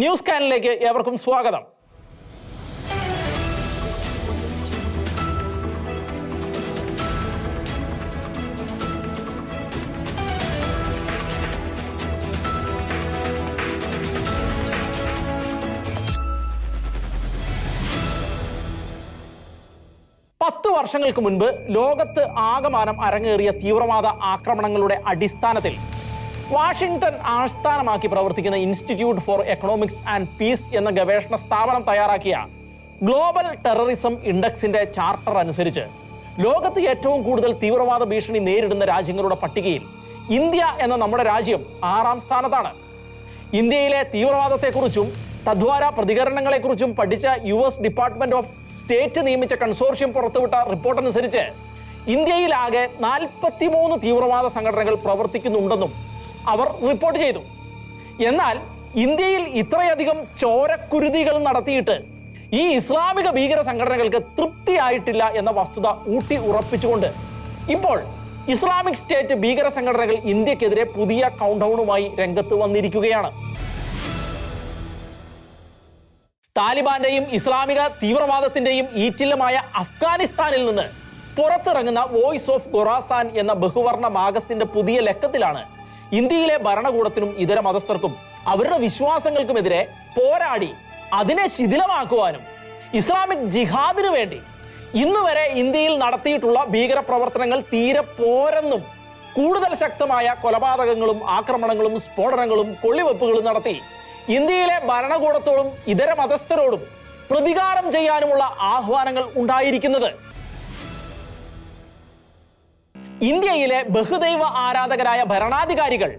News കാനലിലേക്ക് ഏവർക്കും സ്വാഗതം. പത്ത് വർഷങ്ങൾക്ക് മുൻപ് ലോകത്ത് ആകമാനം അരങ്ങേറിയ തീവ്രവാദ ആക്രമണങ്ങളുടെ അടിസ്ഥാനത്തിൽ വാഷിംഗ്ടൺ ആസ്ഥാനമാക്കി പ്രവർത്തിക്കുന്ന institute for economics and peace എന്ന ഗവേഷണ സ്ഥാപനം തയ്യാറാക്കിയ ഗ്ലോബൽ ടെററിസം ഇൻഡെക്സിന്റെ ചാർട്ടർ അനുസരിച്ച് ലോകത്ത് ഏറ്റവും കൂടുതൽ തീവ്രവാദ ഭീഷണി നേരിടുന്ന രാജ്യങ്ങളുടെ പട്ടികയിൽ ഇന്ത്യ എന്ന നമ്മുടെ രാജ്യം ആറാം സ്ഥാനത്താണ്. ഇന്ത്യയിലെ തീവ്രവാദത്തെക്കുറിച്ചും തദ്വാര പ്രതികരണങ്ങളെക്കുറിച്ചും പഠിച്ച U S department of state നിയമിച്ച കൺസോർഷ്യം പുറത്തുവിട്ട റിപ്പോർട്ട് അനുസരിച്ച് ഇന്ത്യയിലാകെ നാൽപ്പത്തിമൂന്ന് തീവ്രവാദ സംഘടനകൾ പ്രവർത്തിക്കുന്നുണ്ടെന്നും അവർ റിപ്പോർട്ട് ചെയ്തു. എന്നാൽ ഇന്ത്യയിൽ ഇത്രയധികം ചോരക്കുരുതികൾ നടത്തിയിട്ട് ഈ ഇസ്ലാമിക ഭീകര സംഘടനകൾക്ക് തൃപ്തിയായിട്ടില്ല എന്ന വസ്തുത ഊട്ടി ഉറപ്പിച്ചുകൊണ്ട് ഇപ്പോൾ ഇസ്ലാമിക് സ്റ്റേറ്റ് ഭീകര സംഘടനകൾ ഇന്ത്യക്കെതിരെ പുതിയ കൗണ്ടൗണുമായി രംഗത്ത് വന്നിരിക്കുകയാണ്. താലിബാന്റെയും ഇസ്ലാമിക തീവ്രവാദത്തിന്റെയും ഈറ്റില്ലമായ അഫ്ഗാനിസ്ഥാനിൽ നിന്ന് പുറത്തിറങ്ങുന്ന വോയിസ് ഓഫ് ഖൊറാസാൻ എന്ന ബഹുവർണ മാഗസിന്റെ പുതിയ ലക്കത്തിലാണ് ഇന്ത്യയിലെ ഭരണകൂടത്തിനും ഇതര മതസ്ഥർക്കും അവരുടെ വിശ്വാസങ്ങൾക്കുമെതിരെ പോരാടി അതിനെ ശിഥിലമാക്കുവാനും ഇസ്ലാമിക് ജിഹാദിനു വേണ്ടി ഇന്ന് വരെ ഇന്ത്യയിൽ നടത്തിയിട്ടുള്ള ഭീകരപ്രവർത്തനങ്ങൾ തീരെ പോരെന്നും കൂടുതൽ ശക്തമായ കൊലപാതകങ്ങളും ആക്രമണങ്ങളും സ്ഫോടനങ്ങളും കൊള്ളിവെപ്പുകളും നടത്തി ഇന്ത്യയിലെ ഭരണകൂടത്തോടും ഇതര മതസ്ഥരോടും പ്രതികാരം ചെയ്യാനുമുള്ള ആഹ്വാനങ്ങൾ ഉണ്ടായിരിക്കുന്നത് ഇന്ത്യയിലെ ബഹുദൈവ ആരാധകരായ ഭരണാധികാരികൾ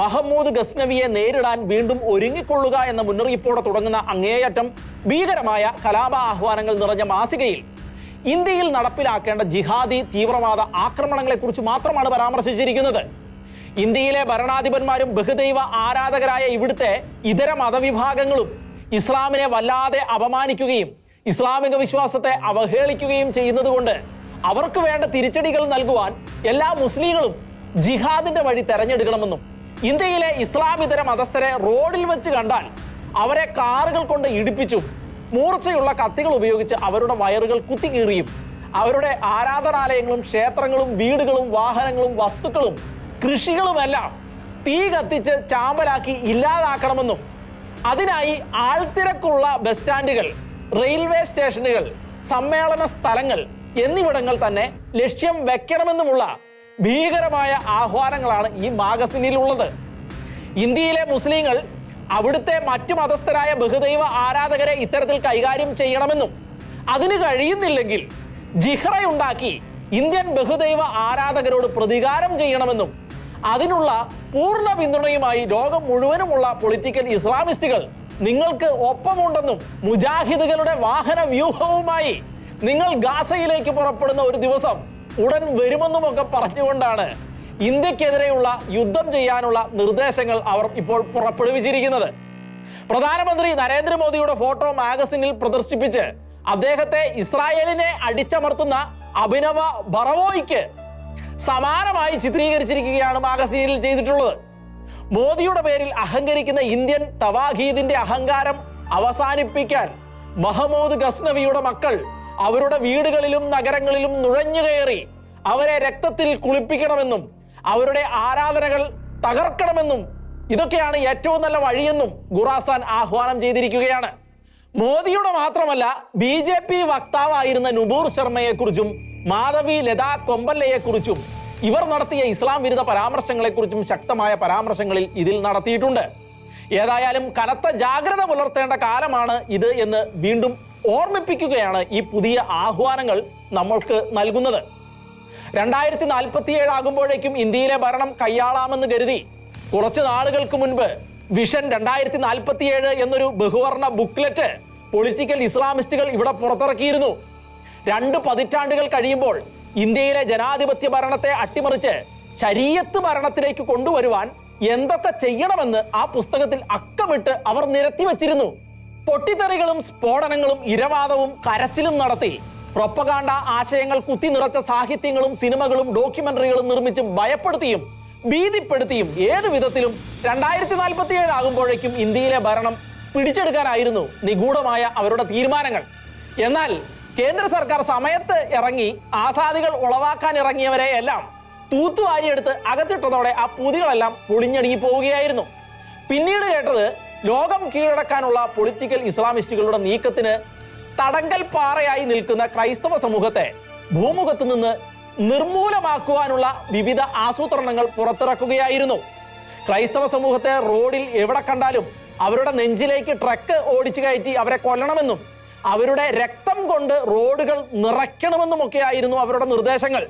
മഹമ്മൂദ് ഗസ്നവിയെ നേരിടാൻ വീണ്ടും ഒരുങ്ങിക്കൊള്ളുക എന്ന മുന്നറിയിപ്പോടെ തുടങ്ങുന്ന അങ്ങേയറ്റം ഭീകരമായ കലാപ ആഹ്വാനങ്ങൾ നിറഞ്ഞ മാസികയിൽ ഇന്ത്യയിൽ നടപ്പിലാക്കേണ്ട ജിഹാദി തീവ്രവാദ ആക്രമണങ്ങളെക്കുറിച്ച് മാത്രമാണ് പരാമർശിച്ചിരിക്കുന്നത്. ഇന്ത്യയിലെ ഭരണാധിപന്മാരും ബഹുദൈവ ആരാധകരായ ഇവിടുത്തെ ഇതര മതവിഭാഗങ്ങളും ഇസ്ലാമിനെ വല്ലാതെ അപമാനിക്കുകയും ഇസ്ലാമിക വിശ്വാസത്തെ അവഹേളിക്കുകയും ചെയ്യുന്നതുകൊണ്ട് അവർക്ക് വേണ്ട തിരിച്ചടികൾ നൽകുവാൻ എല്ലാ മുസ്ലിങ്ങളും ജിഹാദിന്റെ വഴി തെരഞ്ഞെടുക്കണമെന്നും ഇന്ത്യയിലെ ഇസ്ലാമിതര മതസ്ഥരെ റോഡിൽ വെച്ച് കണ്ടാൽ അവരെ കാറുകൾ കൊണ്ട് ഇടിപ്പിച്ചും മൂർച്ചയുള്ള കത്തികൾ ഉപയോഗിച്ച് അവരുടെ വയറുകൾ കുത്തിക്കീറിയും അവരുടെ ആരാധനാലയങ്ങളും ക്ഷേത്രങ്ങളും വീടുകളും വാഹനങ്ങളും വസ്തുക്കളും കൃഷികളുമെല്ലാം തീ കത്തിച്ച് ചാമ്പലാക്കി ഇല്ലാതാക്കണമെന്നും അതിനായി ആൾത്തിരക്കുള്ള ബസ് സ്റ്റാൻഡുകൾ റെയിൽവേ സ്റ്റേഷനുകൾ സമ്മേളന സ്ഥലങ്ങൾ എന്നിവിടങ്ങൾ തന്നെ ലക്ഷ്യം വെക്കണമെന്നുമുള്ള ഭീകരമായ ആഹ്വാനങ്ങളാണ് ഈ മാഗസിനിലുള്ളത്. ഇന്ത്യയിലെ മുസ്ലിങ്ങൾ അവിടുത്തെ മറ്റു മതസ്ഥരായ ബഹുദൈവ ആരാധകരെ ഇത്തരത്തിൽ കൈകാര്യം ചെയ്യണമെന്നും അതിന് കഴിയുന്നില്ലെങ്കിൽ ജിഹ്റയുണ്ടാക്കി ഇന്ത്യൻ ബഹുദൈവ ആരാധകരോട് പ്രതികാരം ചെയ്യണമെന്നും അതിനുള്ള പൂർണ പിന്തുണയുമായി ലോകം മുഴുവനുമുള്ള പൊളിറ്റിക്കൽ ഇസ്ലാമിസ്റ്റുകൾ നിങ്ങൾക്ക് ഒപ്പമുണ്ടെന്നും മുജാഹിദുകളുടെ വാഹന വ്യൂഹവുമായി നിങ്ങൾ ഗാസയിലേക്ക് പുറപ്പെടുന്ന ഒരു ദിവസം ഉടൻ വരുമെന്നുമൊക്കെ പറഞ്ഞുകൊണ്ടാണ് ഇന്ത്യക്കെതിരെയുള്ള യുദ്ധം ചെയ്യാനുള്ള നിർദ്ദേശങ്ങൾ അവർ ഇപ്പോൾ പുറപ്പെടുവിച്ചിരിക്കുന്നത്. പ്രധാനമന്ത്രി നരേന്ദ്രമോദിയുടെ ഫോട്ടോ മാഗസിനിൽ പ്രദർശിപ്പിച്ച് അദ്ദേഹത്തെ ഇസ്രായേലിനെ അടിച്ചമർത്തുന്ന അഭിനവ ബറവോയ്ക്ക് സമാനമായി ചിത്രീകരിച്ചിരിക്കുകയാണ് മാഗസീനിൽ ചെയ്തിട്ടുള്ളത്. മോദിയുടെ പേരിൽ അഹങ്കരിക്കുന്ന ഇന്ത്യൻ തവാഹീദിന്റെ അഹങ്കാരം അവസാനിപ്പിക്കാൻ മഹമ്മൂദ് ഗസ്നവിയുടെ മക്കൾ അവരുടെ വീടുകളിലും നഗരങ്ങളിലും നുഴഞ്ഞു കയറി അവരെ രക്തത്തിൽ കുളിപ്പിക്കണമെന്നും അവരുടെ ആരാധനകൾ തകർക്കണമെന്നും ഇതൊക്കെയാണ് ഏറ്റവും നല്ല വഴിയെന്നും ഖുറാസാൻ ആഹ്വാനം ചെയ്തിരിക്കുകയാണ്. മോദിയുടെ മാത്രമല്ല ബി ജെ പി വക്താവായിരുന്ന നുബൂർ ശർമ്മയെക്കുറിച്ചും മാധവി ലതാ കൊമ്പല്ലയെക്കുറിച്ചും ഇവർ നടത്തിയ ഇസ്ലാം വിരുദ്ധ പരാമർശങ്ങളെക്കുറിച്ചും ശക്തമായ പരാമർശങ്ങളിൽ ഇതിൽ നടത്തിയിട്ടുണ്ട്. ഏതായാലും കനത്ത ജാഗ്രത പുലർത്തേണ്ട കാലമാണ് ഇത് എന്ന് വീണ്ടും ഓർമ്മിപ്പിക്കുകയാണ് ഈ പുതിയ ആഹ്വാനങ്ങൾ നമ്മൾക്ക് നൽകുന്നത്. രണ്ടായിരത്തി നാൽപ്പത്തിയേഴ് ആകുമ്പോഴേക്കും ഇന്ത്യയിലെ ഭരണം കൈയാളാമെന്ന് കരുതി കുറച്ച് നാളുകൾക്ക് മുൻപ് വിഷൻ രണ്ടായിരത്തി നാൽപ്പത്തിയേഴ് എന്നൊരു ബഹുവർണ ബുക്ക്ലെറ്റ് പൊളിറ്റിക്കൽ ഇസ്ലാമിസ്റ്റുകൾ ഇവിടെ പുറത്തിറക്കിയിരുന്നു. രണ്ട് പതിറ്റാണ്ടുകൾ കഴിയുമ്പോൾ ഇന്ത്യയിലെ ജനാധിപത്യ ഭരണത്തെ അട്ടിമറിച്ച് ശരീയത്ത് ഭരണത്തിലേക്ക് കൊണ്ടുവരുവാൻ എന്തൊക്കെ ചെയ്യണമെന്ന് ആ പുസ്തകത്തിൽ അക്കമിട്ട് അവർ നിരത്തി വച്ചിരുന്നു പൊട്ടിത്തെറികളും സ്ഫോടനങ്ങളും ഇരവാദവും കരച്ചിലും നടത്തി. പ്രൊപ്പകാണ്ട ആശയങ്ങൾ കുത്തി നിറച്ച സാഹിത്യങ്ങളും സിനിമകളും ഡോക്യുമെന്ററികളും നിർമ്മിച്ചും ഭയപ്പെടുത്തിയും ഭീതിപ്പെടുത്തിയും ഏത് വിധത്തിലും രണ്ടായിരത്തി നാൽപ്പത്തി ഏഴ് ആകുമ്പോഴേക്കും ഇന്ത്യയിലെ ഭരണം പിടിച്ചെടുക്കാനായിരുന്നു നിഗൂഢമായ അവരുടെ തീരുമാനങ്ങൾ. എന്നാൽ കേന്ദ്ര സർക്കാർ സമയത്ത് ഇറങ്ങി ആസാദികൾ ഉളവാക്കാൻ ഇറങ്ങിയവരെ എല്ലാം തൂത്തുവാരിയെടുത്ത് അകത്തിട്ടതോടെ ആ പുതികളെല്ലാം പൊളിഞ്ഞടുങ്ങി പോവുകയായിരുന്നു പിന്നീട് കേട്ടത് ലോകം കീഴടക്കാനുള്ള പൊളിറ്റിക്കൽ ഇസ്ലാമിസ്റ്റുകളുടെ നീക്കത്തിന് തടങ്കൽ പാറയായി നിൽക്കുന്ന ക്രൈസ്തവ സമൂഹത്തെ ഭൂമുഖത്ത് നിന്ന് നിർമൂലമാക്കുവാനുള്ള വിവിധ ആസൂത്രണങ്ങൾ പുറത്തിറക്കുകയായിരുന്നു. ക്രൈസ്തവ സമൂഹത്തെ റോഡിൽ എവിടെ കണ്ടാലും അവരുടെ നെഞ്ചിലേക്ക് ട്രക്ക് ഓടിച്ചു കയറ്റി അവരെ കൊല്ലണമെന്നും അവരുടെ രക്തം കൊണ്ട് റോഡുകൾ നിറയ്ക്കണമെന്നുമൊക്കെ ആയിരുന്നു അവരുടെ നിർദ്ദേശങ്ങൾ.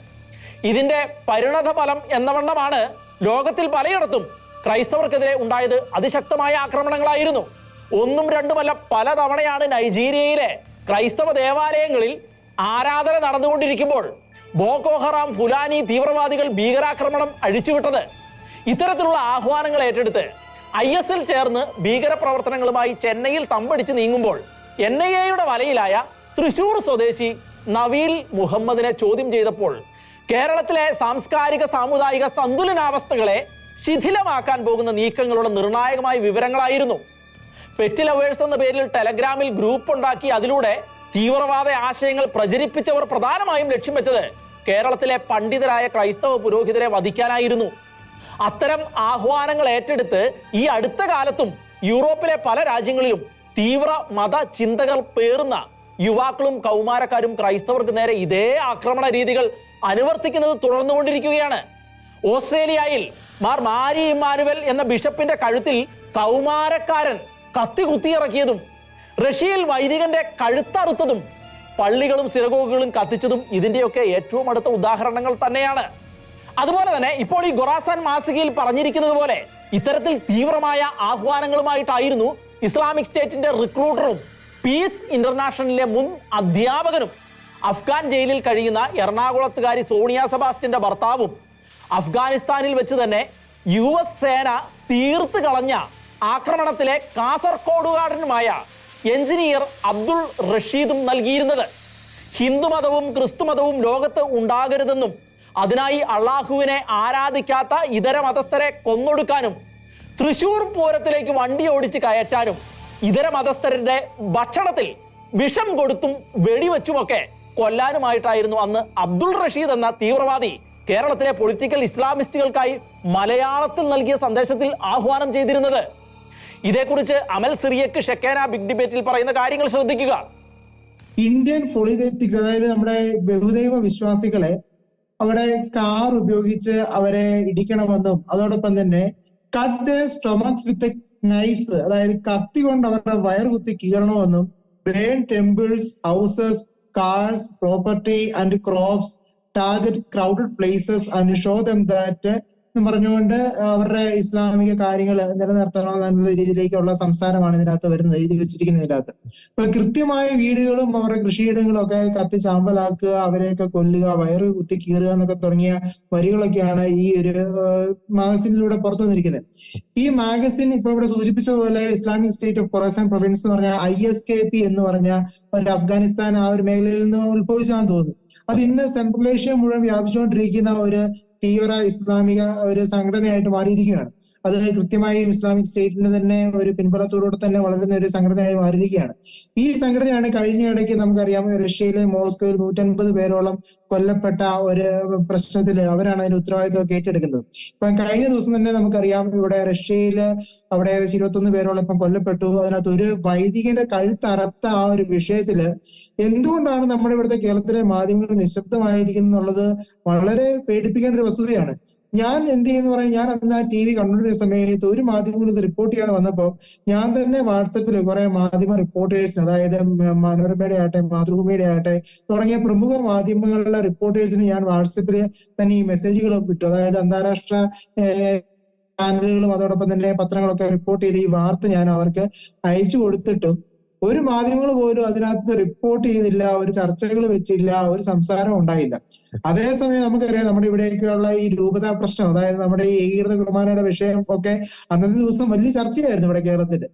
ഇതിന്റെ പരിണതഫലം എന്നവണ്ണമാണ് ലോകത്തിൽ പലയിടത്തും ക്രൈസ്തവർക്കെതിരെ ഉണ്ടായത് അതിശക്തമായ ആക്രമണങ്ങളായിരുന്നു. ഒന്നും രണ്ടുമല്ല പല തവണയാണ് നൈജീരിയയിലെ ക്രൈസ്തവ ദേവാലയങ്ങളിൽ ആരാധന നടന്നുകൊണ്ടിരിക്കുമ്പോൾ ബോക്കോഹറാം ഫുലാനി തീവ്രവാദികൾ ഭീകരാക്രമണം അഴിച്ചുവിട്ടത്. ഇത്തരത്തിലുള്ള ആഹ്വാനങ്ങൾ ഏറ്റെടുത്ത് ഐ എസ് എൽ ചേർന്ന് ഭീകരപ്രവർത്തനങ്ങളുമായി ചെന്നൈയിൽ തമ്പടിച്ച് നീങ്ങുമ്പോൾ എൻ ഐ എയുടെ വലയിലായ തൃശൂർ സ്വദേശി നവീൽ മുഹമ്മദിനെ ചോദ്യം ചെയ്തപ്പോൾ കേരളത്തിലെ സാംസ്കാരിക സാമുദായിക സന്തുലനാവസ്ഥകളെ ശിഥിലമാക്കാൻ പോകുന്ന നീക്കങ്ങളുടെ നിർണായകമായ വിവരങ്ങളായിരുന്നു. പെറ്റ് ലവേഴ്സ് എന്ന പേരിൽ ടെലഗ്രാമിൽ ഗ്രൂപ്പ് ഉണ്ടാക്കി അതിലൂടെ തീവ്രവാദ ആശയങ്ങൾ പ്രചരിപ്പിച്ചവർ പ്രധാനമായും ലക്ഷ്യം വെച്ചത് കേരളത്തിലെ പണ്ഡിതരായ ക്രൈസ്തവ പുരോഹിതരെ വധിക്കാനായിരുന്നു. അത്തരം ആഹ്വാനങ്ങൾ ഏറ്റെടുത്ത് ഈ അടുത്ത കാലത്തും യൂറോപ്പിലെ പല രാജ്യങ്ങളിലും തീവ്ര മത ചിന്തകൾ പേറുന്ന യുവാക്കളും കൗമാരക്കാരും ക്രൈസ്തവർക്ക് നേരെ ഇതേ ആക്രമണ രീതികൾ അനുവർത്തിക്കുന്നത് തുടർന്നുകൊണ്ടിരിക്കുകയാണ്. ഓസ്ട്രേലിയയിൽ മാർ മാരി ഇമ്മാനുവൽ എന്ന ബിഷപ്പിന്റെ കഴുത്തിൽ കൗമാരക്കാരൻ കത്തി കുത്തിയിറക്കിയതും റഷ്യയിൽ വൈദികന്റെ കഴുത്തറുത്തതും പള്ളികളും സിനഗോഗുകളും കത്തിച്ചതും ഇതിന്റെയൊക്കെ ഏറ്റവും അടുത്ത ഉദാഹരണങ്ങൾ തന്നെയാണ്. അതുപോലെ തന്നെ ഇപ്പോൾ ഈ ഗൊറാസാൻ മാസികയിൽ പറഞ്ഞിരിക്കുന്നത് പോലെ ഇത്തരത്തിൽ തീവ്രമായ ആഹ്വാനങ്ങളുമായിട്ടായിരുന്നു ഇസ്ലാമിക് സ്റ്റേറ്റിന്റെ റിക്രൂട്ടറും പീസ് ഇന്റർനാഷണലിലെ മുൻ അധ്യാപകനും അഫ്ഗാൻ ജയിലിൽ കഴിയുന്ന എറണാകുളത്തുകാരി സോണിയ സബാസ്റ്റിന്റെ ഭർത്താവും അഫ്ഗാനിസ്ഥാനിൽ വെച്ച് തന്നെ യു എസ് സേന തീർത്ത് കളഞ്ഞ ആക്രമണത്തിലെ കാസർകോടുകാരനുമായ എഞ്ചിനീയർ അബ്ദുൾ റഷീദും നൽകിയിരുന്നത്. ഹിന്ദുമതവും ക്രിസ്തുമതവും ലോകത്ത് ഉണ്ടാകരുതെന്നും അതിനായി അള്ളാഹുവിനെ ആരാധിക്കാത്ത ഇതര മതസ്ഥരെ കൊന്നൊടുക്കാനും തൃശൂർ പൂരത്തിലേക്ക് വണ്ടി ഓടിച്ച് കയറ്റാനും ഇതര മതസ്ഥരുടെ ഭക്ഷണത്തിൽ വിഷം കൊടുത്തും വെടിവെച്ചുമൊക്കെ കൊല്ലാനുമായിട്ടായിരുന്നു അന്ന് അബ്ദുൾ റഷീദ് എന്ന തീവ്രവാദി കേരളത്തിലെ പൊളിറ്റിക്കൽ ഇസ്ലാമിസ്റ്റുകൾക്കായി മലയാളത്തിൽ നൽകിയ സന്ദേശത്തിൽ ആഹ്വാനം ചെയ്തിരുന്നത്. ഇതേക്കുറിച്ച് അമൽ സിറിയക്ക് ഷെക്കേന ബിഗ് ഡിബേറ്റിൽ പറയുന്ന കാര്യങ്ങൾ ശ്രദ്ധിക്കുക. ഇന്ത്യൻ പൊളിറ്റിക്സ് അതായത് നമ്മുടെ ബഹുദൈവ വിശ്വാസികളെ അവിടെ കാർ ഉപയോഗിച്ച് അവരെ ഇടിക്കണമെന്നും അതോടൊപ്പം തന്നെ കട്ട് സ്റ്റൊമക്സ് വിത്ത് നൈസ് അതായത് കത്തി കൊണ്ട് അവരുടെ വയർ കുത്തി കീറണമെന്നും burn temples houses cars property and crops target crowded places and show them that എന്ന് പറഞ്ഞുകൊണ്ട് അവരുടെ ഇസ്ലാമിക കാര്യങ്ങൾ നിലനിർത്തണം എന്നുള്ള രീതിയിലേക്കുള്ള സംസാരമാണ് ഇതിനകത്ത് വരുന്നത് എഴുതി വെച്ചിരിക്കുന്നത് ഇതിനകത്ത്. അപ്പൊ കൃത്യമായ വീടുകളും അവരുടെ കൃഷിയിടങ്ങളും ഒക്കെ കത്തി ചാമ്പലാക്കുക അവരെയൊക്കെ കൊല്ലുക വയറ് കുത്തി കീറുക എന്നൊക്കെ തുടങ്ങിയ വരികളൊക്കെയാണ് ഈ ഒരു മാഗസിനിലൂടെ പുറത്തു വന്നിരിക്കുന്നത്. ഈ മാഗസിൻ ഇപ്പൊ ഇവിടെ സൂചിപ്പിച്ച പോലെ Islamic state of Khorasan province എന്ന് പറഞ്ഞ ഐ എസ് കെ പി എന്ന് പറഞ്ഞ ഒരു അഫ്ഗാനിസ്ഥാൻ ആ ഒരു മേഖലയിൽ നിന്ന് ഉത്ഭവിച്ചാന്ന് തോന്നുന്നു. അത് ഇന്ന് സെൻട്രൽ ഏഷ്യ മുഴുവൻ വ്യാപിച്ചുകൊണ്ടിരിക്കുന്ന ഒരു തീവ്ര ഇസ്ലാമിക ഒരു സംഘടനയായിട്ട് മാറിയിരിക്കുകയാണ്. അത് കൃത്യമായി ഇസ്ലാമിക് സ്റ്റേറ്റിന്റെ തന്നെ ഒരു പിൻബലത്തോടുകൂടെ തന്നെ വളരുന്ന ഒരു സംഘടനയായി മാറിയിരിക്കുകയാണ്. ഈ സംഘടനയാണ് കഴിഞ്ഞ ഇടയ്ക്ക് നമുക്കറിയാം റഷ്യയിലെ മോസ്കോയിൽ നൂറ്റൻപത് പേരോളം കൊല്ലപ്പെട്ട ഒരു പ്രശ്നത്തിൽ അവരാണ് അതിന് ഉത്തരവാദിത്വം ഏറ്റെടുക്കുന്നത്. ഇപ്പം കഴിഞ്ഞ ദിവസം തന്നെ നമുക്കറിയാം ഇവിടെ റഷ്യയിൽ അവിടെ ഏകദേശം ഇരുപത്തൊന്ന് പേരോളം ഇപ്പം കൊല്ലപ്പെട്ടു. അതിനകത്ത് ഒരു വൈദികന്റെ കഴുത്തറത്ത ആ ഒരു വിഷയത്തിൽ എന്തുകൊണ്ടാണ് നമ്മുടെ ഇവിടുത്തെ കേരളത്തിലെ മാധ്യമങ്ങൾ നിശബ്ദമായിരിക്കുന്നത് എന്നുള്ളത് വളരെ പേടിപ്പിക്കേണ്ട ഒരു വസ്തുതയാണ്. ഞാൻ എന്ത് ചെയ്യുന്നു പറയാൻ ഞാൻ അന്ന് ആ ടി വി കണ്ടുകൊണ്ടിരുന്ന സമയത്ത് ഒരു മാധ്യമങ്ങൾ ഇത് റിപ്പോർട്ട് ചെയ്യാതെ വന്നപ്പോൾ ഞാൻ തന്നെ വാട്സപ്പിൽ കുറെ മാധ്യമ റിപ്പോർട്ടേഴ്സിന് അതായത് മനോരമയുടെ ആകട്ടെ മാതൃഭൂമിയുടെ ആകട്ടെ തുടങ്ങിയ പ്രമുഖ മാധ്യമങ്ങളുടെ റിപ്പോർട്ടേഴ്സിന് ഞാൻ വാട്സപ്പിൽ തന്നെ ഈ മെസ്സേജുകൾ വിട്ടു അതായത് അന്താരാഷ്ട്ര ചാനലുകളും അതോടൊപ്പം തന്നെ പത്രങ്ങളൊക്കെ റിപ്പോർട്ട് ചെയ്ത് ഈ വാർത്ത ഞാൻ അവർക്ക് അയച്ചു കൊടുത്തിട്ടും ഒരു മാധ്യമങ്ങൾ പോലും അതിനകത്ത് റിപ്പോർട്ട് ചെയ്യുന്നില്ല ഒരു ചർച്ചകൾ വെച്ചില്ല ഒരു സംസാരം ഉണ്ടായില്ല. അതേസമയം നമുക്കറിയാം നമ്മുടെ ഇവിടേക്കുള്ള ഈ രൂപതാ പ്രശ്നം അതായത് നമ്മുടെ ഈ ഏകീകൃത കുർബാനയുടെ വിഷയം ഒക്കെ അന്നത്തെ ദിവസം വലിയ ചർച്ചയായിരുന്നു ഇവിടെ കേരളത്തിൽ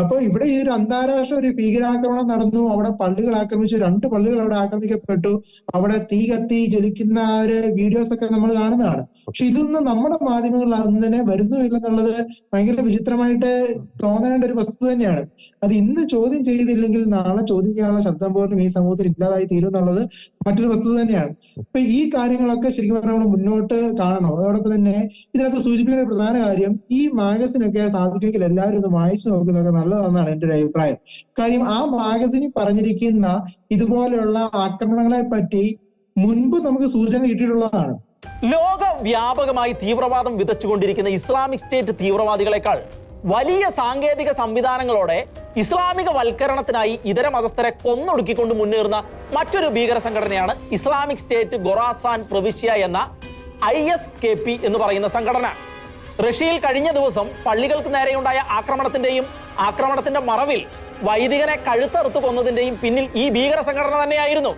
അപ്പൊ ഇവിടെ ഈ ഒരു അന്താരാഷ്ട്ര ഒരു ഭീകരാക്രമണം നടന്നു അവിടെ പള്ളികൾ ആക്രമിച്ചു രണ്ട് പള്ളികൾ അവിടെ ആക്രമിക്കപ്പെട്ടു അവിടെ തീ കത്തി ജ്വലിക്കുന്ന ഒരു വീഡിയോസ് ഒക്കെ നമ്മൾ കാണുന്നതാണ്. പക്ഷെ ഇതൊന്നും നമ്മുടെ മാധ്യമങ്ങളിൽ അന്ന് തന്നെ വരുന്നുമില്ലെന്നുള്ളത് ഭയങ്കര വിചിത്രമായിട്ട് തോന്നേണ്ട ഒരു വസ്തുത തന്നെയാണ്. അത് ഇന്ന് ചോദ്യം ചെയ്തില്ലെങ്കിൽ നാളെ ചോദ്യം ചെയ്യാനുള്ള ശബ്ദം പോലും ഈ സമൂഹത്തിൽ ഇല്ലാതായി തീരും എന്നുള്ളത് മറ്റൊരു വസ്തുത തന്നെയാണ്. അപ്പൊ ഈ കാര്യങ്ങളൊക്കെ ശരിക്കും പറഞ്ഞാൽ നമ്മൾ മുന്നോട്ട് കാണണം. അതോടൊപ്പം തന്നെ ഇതിനകത്ത് സൂചിപ്പിക്കുന്ന പ്രധാന കാര്യം ഈ മാഗസിനൊക്കെ സാധിക്കുമെങ്കിൽ എല്ലാവരും ഇത് വായിച്ചു നോക്കുന്നതൊക്കെ നല്ലതാണെന്നാണ് എന്റെ ഒരു അഭിപ്രായം. കാര്യം ആ മാഗസിനിൽ പറഞ്ഞിരിക്കുന്ന ഇതുപോലെയുള്ള ആക്രമണങ്ങളെ പറ്റി മുൻപ് നമുക്ക് സൂചന കിട്ടിയിട്ടുള്ളതാണ്. ലോക വ്യാപകമായി തീവ്രവാദം വിതച്ചുകൊണ്ടിരിക്കുന്ന ഇസ്ലാമിക് സ്റ്റേറ്റ് തീവ്രവാദികളെക്കാൾ വലിയ സാങ്കേതിക സംവിധാനങ്ങളോടെ ഇസ്ലാമിക വൽക്കരണത്തിനായി ഇതര മതസ്ഥരെ കൊന്നൊടുക്കിക്കൊണ്ട് മുന്നേറുന്ന മറ്റൊരു ഭീകര സംഘടനയാണ് ഇസ്ലാമിക് സ്റ്റേറ്റ് ഗൊറാസാൻ പ്രവിശ്യ എന്ന ഐ എസ് കെ പി എന്ന് പറയുന്ന സംഘടന. റഷ്യയിൽ കഴിഞ്ഞ ദിവസം പള്ളികൾക്ക് നേരെയുണ്ടായ ആക്രമണത്തിന്റെയും ആക്രമണത്തിന്റെ മറവിൽ വൈദികനെ കഴുത്തറുത്ത് കൊന്നതിന്റെയും പിന്നിൽ ഈ ഭീകര സംഘടന തന്നെയായിരുന്നു.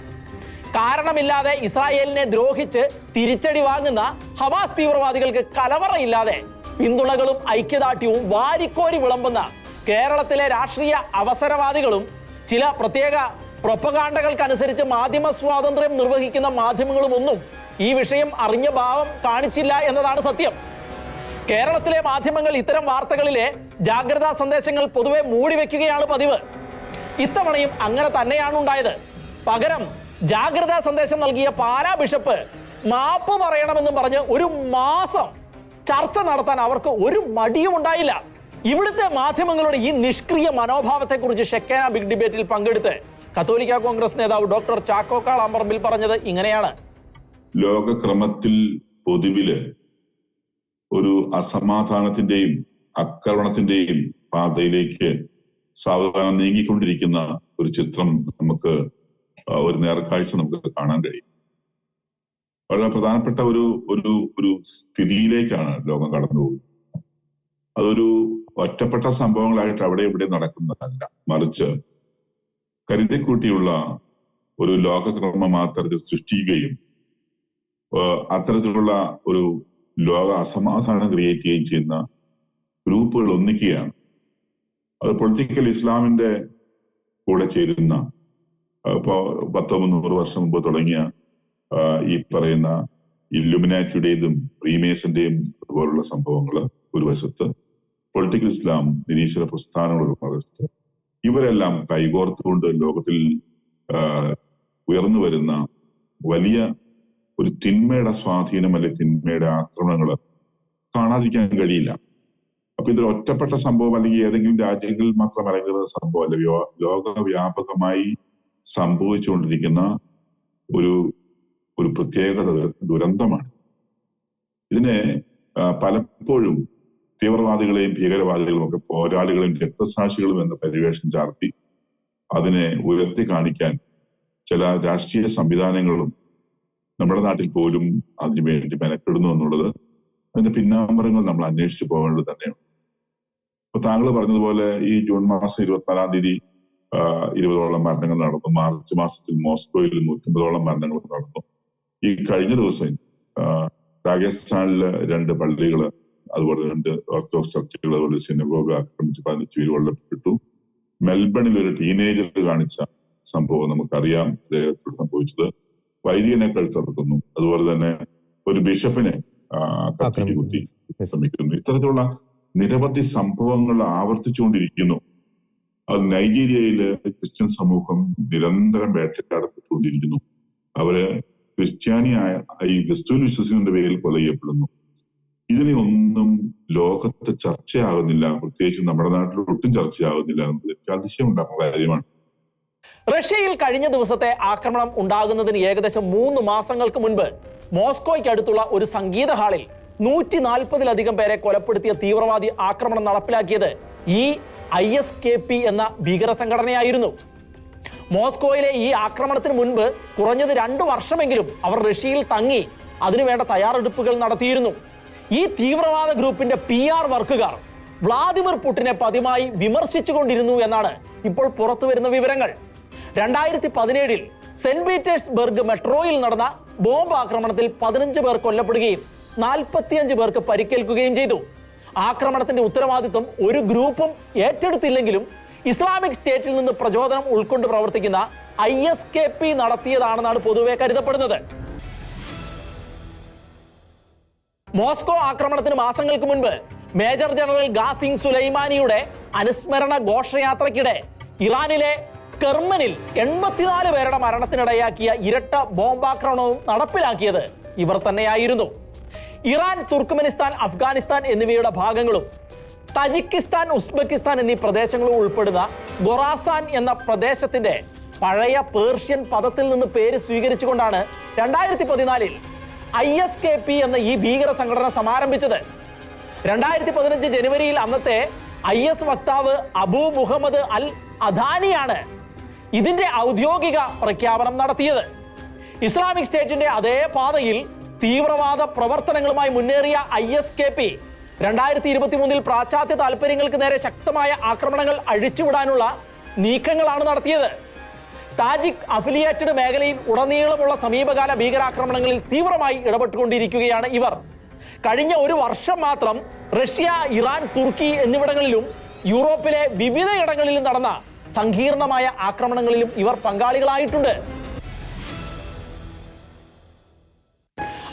കാരണമില്ലാതെ ഇസ്രായേലിനെ ദ്രോഹിച്ച് തിരിച്ചടി വാങ്ങുന്ന ഹമാസ് തീവ്രവാദികൾക്ക് കലവറയില്ലാതെ പിന്തുണകളും ഐക്യദാർഢ്യവും വാരിക്കോരി വിളമ്പുന്ന കേരളത്തിലെ രാഷ്ട്രീയ അവസരവാദികളും ചില പ്രത്യേക പ്രൊപ്പകാണ്ടകൾക്കനുസരിച്ച് മാധ്യമ സ്വാതന്ത്ര്യം നിർവഹിക്കുന്ന മാധ്യമങ്ങളും ഒന്നും ഈ വിഷയം അറിഞ്ഞ ഭാവം കാണിച്ചില്ല എന്നതാണ് സത്യം. കേരളത്തിലെ മാധ്യമങ്ങൾ ഇത്തരം വാർത്തകളിലെ ജാഗ്രതാ സന്ദേശങ്ങൾ പൊതുവെ മൂടിവെക്കുകയാണ് പതിവ്. ഇത്തവണയും അങ്ങനെ തന്നെയാണ് ഉണ്ടായത്. പകരം ജാഗ്രതാ സന്ദേശം നൽകിയ പാലാ ബിഷപ്പ് മാപ്പ് പറയണമെന്നും പറഞ്ഞ് ഒരു മാസം ചർച്ച നടത്താൻ അവർക്ക് ഒരു മടിയും ഉണ്ടായില്ല ഇവിടുത്തെ മാധ്യമങ്ങളുടെ ഈ നിഷ്ക്രിയ മനോഭാവത്തെക്കുറിച്ച് ഷെക്കേന ബിഗ് ഡിബേറ്റിൽ പങ്കെടുത്ത് കത്തോലിക്ക കോൺഗ്രസ് നേതാവ് ഡോക്ടർ ചാക്കോക്കാൾ അമ്പറമ്പിൽ പറഞ്ഞത് ഇങ്ങനെയാണ്. ലോകക്രമത്തിൽ പൊതുവിൽ ഒരു അസമാധാനത്തിന്റെയും ആക്രമണത്തിന്റെയും പാതയിലേക്ക് സാവധാനം നീങ്ങിക്കൊണ്ടിരിക്കുന്ന ഒരു ചിത്രം നമുക്ക് ഒരു നേർക്കാഴ്ച നമുക്ക് കാണാൻ കഴിയും. വളരെ പ്രധാനപ്പെട്ട ഒരു ഒരു ഒരു സ്ഥിതിയിലേക്കാണ് ലോകം കടന്നു പോകുന്നത് അതൊരു ഒറ്റപ്പെട്ട സംഭവങ്ങളായിട്ട് അവിടെ ഇവിടെ നടക്കുന്നതല്ല. മറിച്ച് കരുതിക്കൂട്ടിയുള്ള ഒരു ലോകക്രമം അത്തരത്തിൽ സൃഷ്ടിക്കുകയും അത്തരത്തിലുള്ള ഒരു ലോക അസമാധാനം ക്രിയേറ്റ് ചെയ്യുകയും ചെയ്യുന്ന ഗ്രൂപ്പുകൾ ഒന്നിക്കുകയാണ്. അത് പൊളിറ്റിക്കൽ ഇസ്ലാമിന്റെ കൂടെ ചേരുന്ന ഇപ്പോ പത്തോ മുന്നൂറ് വർഷം മുമ്പ് തുടങ്ങിയ ഈ പറയുന്ന ഇല്ലുമിനാറ്റിയുടേതും റീമേസിന്റെയും അതുപോലുള്ള സംഭവങ്ങൾ ഒരു വശത്ത് പൊളിറ്റിക്കൽ ഇസ്ലാം നിരീശ്വര പ്രസ്ഥാനങ്ങൾ മറുവശത്ത് ഇവരെല്ലാം കൈകോർത്തുകൊണ്ട് ലോകത്തിൽ ഉയർന്നു വരുന്ന വലിയ ഒരു തിന്മയുടെ സ്വാധീനം അല്ലെ തിന്മയുടെ ആക്രമണങ്ങൾ കാണാതിരിക്കാൻ കഴിയില്ല. അപ്പൊ ഇതൊരു ഒറ്റപ്പെട്ട സംഭവം അല്ലെങ്കിൽ ഏതെങ്കിലും രാജ്യങ്ങളിൽ മാത്രം അരങ്ങുന്ന സംഭവം അല്ല. ലോകവ്യാപകമായി സംഭവിച്ചുകൊണ്ടിരിക്കുന്ന ഒരു ഒരു പ്രത്യേകത ദുരന്തമാണ്. ഇതിനെ പലപ്പോഴും തീവ്രവാദികളെയും ഭീകരവാദികളും ഒക്കെ പോരാളികളെയും രക്തസാക്ഷികളും എന്ന പരിവേഷം ചാർത്തി അതിനെ ഉയർത്തി കാണിക്കാൻ ചില രാഷ്ട്രീയ സംവിധാനങ്ങളും നമ്മുടെ നാട്ടിൽ പോലും അതിനുവേണ്ടി മെനക്കെടുന്നു എന്നുള്ളത് അതിന്റെ പിന്നാമ്പരങ്ങൾ നമ്മൾ അന്വേഷിച്ചു പോകേണ്ടത് തന്നെയാണ്. അപ്പൊ താങ്കൾ പറഞ്ഞതുപോലെ ഈ ജൂൺ മാസം ഇരുപത്തിനാലാം തീയതി ഇരുപതോളം മരണങ്ങൾ നടന്നു. മാർച്ച് മാസത്തിൽ മോസ്കോയിൽ നൂറ്റമ്പതോളം മരണങ്ങൾ നടന്നു. ഈ കഴിഞ്ഞ ദിവസം രാജസ്ഥാനിലെ രണ്ട് പള്ളികൾ അതുപോലെ രണ്ട് ഓർത്തഡോക്സ് ചർച്ചുകൾ അതുപോലെ സിനഗോഗ ആക്രമിച്ച് പതിനഞ്ച് പേര് കൊല്ലപ്പെട്ടു. മെൽബണിൽ ഒരു ടീനേജർ കാണിച്ച സംഭവം നമുക്കറിയാം. അദ്ദേഹത്തോട് സംഭവിച്ചത്. വൈദികനെ കഴുത്തിറക്കുന്നു അതുപോലെ തന്നെ ഒരു ബിഷപ്പിനെ ആ, കത്തിക്ക് കുത്തി ശ്രമിക്കുന്നു ഇത്തരത്തിലുള്ള നിരവധി സംഭവങ്ങൾ ആവർത്തിച്ചുകൊണ്ടിരിക്കുന്നു. അത് നൈജീരിയയിൽ ക്രിസ്ത്യൻ സമൂഹം നിരന്തരം വേട്ടയാടപ്പെട്ടുകൊണ്ടിരിക്കുന്നു അവർ ക്രിസ്ത്യാനിയായ ഈ ക്രിസ്തുവിൽ വിശ്വസിക്കുന്ന പേരിൽ കൊല ചെയ്യപ്പെടുന്നു ഇതിനെ ഒന്നും ലോകത്ത് ചർച്ചയാകുന്നില്ല. പ്രത്യേകിച്ച് നമ്മുടെ നാട്ടിൽ ഒട്ടും ചർച്ചയാകുന്നില്ല എന്നത് എനിക്ക് അതിശയമുണ്ടാക്കുന്ന കാര്യമാണ്. റഷ്യയിൽ കഴിഞ്ഞ ദിവസത്തെ ആക്രമണം ഉണ്ടാകുന്നതിന് ഏകദേശം മൂന്ന് മാസങ്ങൾക്ക് മുൻപ് മോസ്കോയ്ക്ക് അടുത്തുള്ള ഒരു സംഗീത ഹാളിൽ നൂറ്റി നാൽപ്പതിലധികം പേരെ കൊലപ്പെടുത്തിയ തീവ്രവാദി ആക്രമണം നടപ്പിലാക്കിയത് ഈ ഐ എസ് കെ പി എന്ന ഭീകര സംഘടനയായിരുന്നു. മോസ്കോയിലെ ഈ ആക്രമണത്തിന് മുൻപ് കുറഞ്ഞത് രണ്ടു വർഷമെങ്കിലും അവർ റഷ്യയിൽ തങ്ങി അതിനുവേണ്ട തയ്യാറെടുപ്പുകൾ നടത്തിയിരുന്നു. ഈ തീവ്രവാദ ഗ്രൂപ്പിന്റെ പി ആർ വർക്കുകാർ വ്ളാദിമിർ പുടിനെ പതിവായി വിമർശിച്ചുകൊണ്ടിരുന്നു എന്നാണ് ഇപ്പോൾ പുറത്തു വരുന്ന വിവരങ്ങൾ. രണ്ടായിരത്തി പതിനേഴിൽ സെന്റ് പീറ്റേഴ്സ്ബർഗ് മെട്രോയിൽ നടന്ന ബോംബ് ആക്രമണത്തിൽ പതിനഞ്ച് പേർ കൊല്ലപ്പെടുകയും നാൽപ്പത്തിയഞ്ച് പേർക്ക് പരിക്കേൽക്കുകയും ചെയ്തു. ആക്രമണത്തിന്റെ ഉത്തരവാദിത്വം ഒരു ഗ്രൂപ്പും ഏറ്റെടുത്തില്ലെങ്കിലും ഇസ്ലാമിക് സ്റ്റേറ്റിൽ നിന്ന് പ്രചോദനം ഉൾക്കൊണ്ട് പ്രവർത്തിക്കുന്ന ഐ നടത്തിയതാണെന്നാണ് പൊതുവെ കരുതപ്പെടുന്നത്. മോസ്കോ ആക്രമണത്തിന് മാസങ്ങൾക്ക് മുൻപ് മേജർ ജനറൽ ഗാസിംഗ് സുലൈമാനിയുടെ അനുസ്മരണ ഘോഷയാത്രയ്ക്കിടെ ഇറാനിലെ കെർമനിൽ എൺപത്തിനാല് പേരുടെ മരണത്തിനിടയാക്കിയ ഇരട്ട ബോംബാക്രമണവും നടപ്പിലാക്കിയത് ഇവർ തന്നെയായിരുന്നു. ഇറാൻ തുർക്ക്മെനിസ്ഥാൻ അഫ്ഗാനിസ്ഥാൻ എന്നിവയുടെ ഭാഗങ്ങളും തജിക്കിസ്ഥാൻ ഉസ്ബെക്കിസ്ഥാൻ എന്നീ പ്രദേശങ്ങളും ഉൾപ്പെടുന്ന ഗൊറാസാൻ എന്ന പ്രദേശത്തിന്റെ പഴയ പേർഷ്യൻ പദത്തിൽ നിന്ന് പേര് സ്വീകരിച്ചുകൊണ്ടാണ് രണ്ടായിരത്തി പതിനാലിൽ ഐ എസ് കെ പി എന്ന ഈ ഭീകര സംഘടന സമാരംഭിച്ചത്. രണ്ടായിരത്തി പതിനഞ്ച് ജനുവരിയിൽ അന്നത്തെ ഐ എസ് വക്താവ് അബു മുഹമ്മദ് അൽ അദാനിയാണ് ഇതിന്റെ ഔദ്യോഗിക പ്രഖ്യാപനം നടത്തിയത്. ഇസ്ലാമിക് സ്റ്റേറ്റിന്റെ അതേ പാതയിൽ തീവ്രവാദ പ്രവർത്തനങ്ങളുമായി മുന്നേറിയ ഐ എസ് കെ പി രണ്ടായിരത്തി ഇരുപത്തി മൂന്നിൽ പാശ്ചാത്യ താല്പര്യങ്ങൾക്ക് നേരെ ശക്തമായ ആക്രമണങ്ങൾ അഴിച്ചുവിടാനുള്ള നീക്കങ്ങളാണ് നടത്തിയത്. താജിക് അഫിലിയേറ്റഡ് മേഖലയിൽ ഉടനീളമുള്ള സമീപകാല ഭീകരാക്രമണങ്ങളിൽ തീവ്രമായി ഇടപെട്ടുകൊണ്ടിരിക്കുകയാണ് ഇവർ. കഴിഞ്ഞ ഒരു വർഷം മാത്രം റഷ്യ ഇറാൻ തുർക്കി എന്നിവിടങ്ങളിലും യൂറോപ്പിലെ വിവിധയിടങ്ങളിലും നടന്ന സങ്കീർണമായ ആക്രമണങ്ങളിലും ഇവർ പങ്കാളികളായിട്ടുണ്ട്.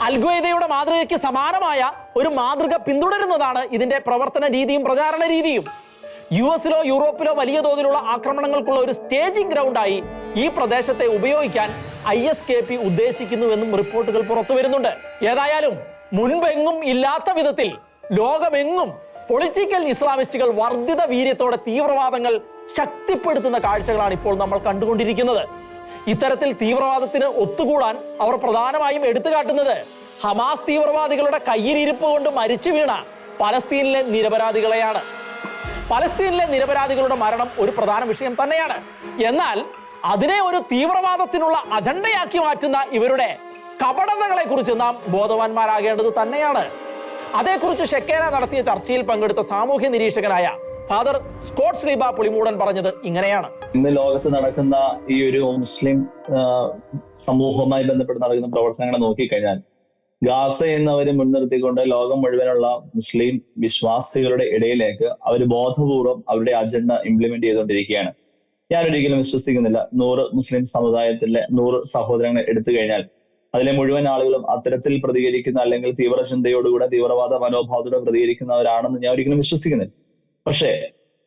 അൽഗ്വേദയുടെ മാതൃകയ്ക്ക് സമാനമായ ഒരു മാതൃക പിന്തുടരുന്നതാണ് ഇതിന്റെ പ്രവർത്തന രീതിയും പ്രചാരണ രീതിയും. യു എസിലോ യൂറോപ്പിലോ വലിയ തോതിലുള്ള ആക്രമണങ്ങൾക്കുള്ള ഒരു സ്റ്റേജിംഗ് ഗ്രൗണ്ടായി ഈ പ്രദേശത്തെ ഉപയോഗിക്കാൻ ഐ എസ് കെ പി ഉദ്ദേശിക്കുന്നുവെന്നും റിപ്പോർട്ടുകൾ പുറത്തു വരുന്നുണ്ട്. ഏതായാലും മുൻപെങ്ങും ഇല്ലാത്ത വിധത്തിൽ ലോകമെങ്ങും പൊളിറ്റിക്കൽ ഇസ്ലാമിസ്റ്റുകൾ വർദ്ധിത വീര്യത്തോടെ തീവ്രവാദങ്ങൾ ശക്തിപ്പെടുത്തുന്ന കാഴ്ചകളാണ് ഇപ്പോൾ നമ്മൾ കണ്ടുകൊണ്ടിരിക്കുന്നത്. ഇത്തരത്തിൽ തീവ്രവാദത്തിന് ഒത്തുകൂടാൻ അവർ പ്രധാനമായും എടുത്തു കാട്ടുന്നത് ഹമാസ് തീവ്രവാദികളുടെ കയ്യിലിരിപ്പ് കൊണ്ട് മരിച്ചു വീണ പലസ്തീനിലെ നിരപരാധികളെയാണ്. പലസ്തീനിലെ നിരപരാധികളുടെ മരണം ഒരു പ്രധാന വിഷയം തന്നെയാണ്. എന്നാൽ അതിനെ ഒരു തീവ്രവാദത്തിനുള്ള അജണ്ടയാക്കി മാറ്റുന്ന ഇവരുടെ കപടതകളെ കുറിച്ച് നാം ബോധവാന്മാരാകേണ്ടത് തന്നെയാണ്. അതേക്കുറിച്ച് ഷെക്കേന നടത്തിയ ചർച്ചയിൽ പങ്കെടുത്ത സാമൂഹ്യ നിരീക്ഷകനായ ഫാദർ സ്കോട്ട് ശ്രീബ പുളിമൂടൻ പറഞ്ഞത് ഇങ്ങനെയാണ്. ഇന്ന് ലോകത്ത് നടക്കുന്ന ഈ ഒരു മുസ്ലിം സമൂഹവുമായി ബന്ധപ്പെട്ട് നടക്കുന്ന പ്രവർത്തനങ്ങളെ നോക്കിക്കഴിഞ്ഞാൽ ഗാസ എന്നവര് മുൻനിർത്തിക്കൊണ്ട് ലോകം മുഴുവനുള്ള മുസ്ലിം വിശ്വാസികളുടെ ഇടയിലേക്ക് അവർ ബോധപൂർവം അവരുടെ അജണ്ട ഇംപ്ലിമെന്റ് ചെയ്തുകൊണ്ടിരിക്കുകയാണ്. ഞാൻ ഒരിക്കലും വിശ്വസിക്കുന്നില്ല. നൂറ് മുസ്ലിം സമുദായത്തിലെ നൂറ് സഹോദരങ്ങളെ എടുത്തു കഴിഞ്ഞാൽ അതിലെ മുഴുവൻ ആളുകളും അത്തരത്തിൽ പ്രതികരിക്കുന്ന അല്ലെങ്കിൽ തീവ്രചിന്തയോടുകൂടെ തീവ്രവാദ മനോഭാവത്തോടെ പ്രതികരിക്കുന്നവരാണെന്ന് ഞാൻ ഒരിക്കലും വിശ്വസിക്കുന്നില്ല. പക്ഷേ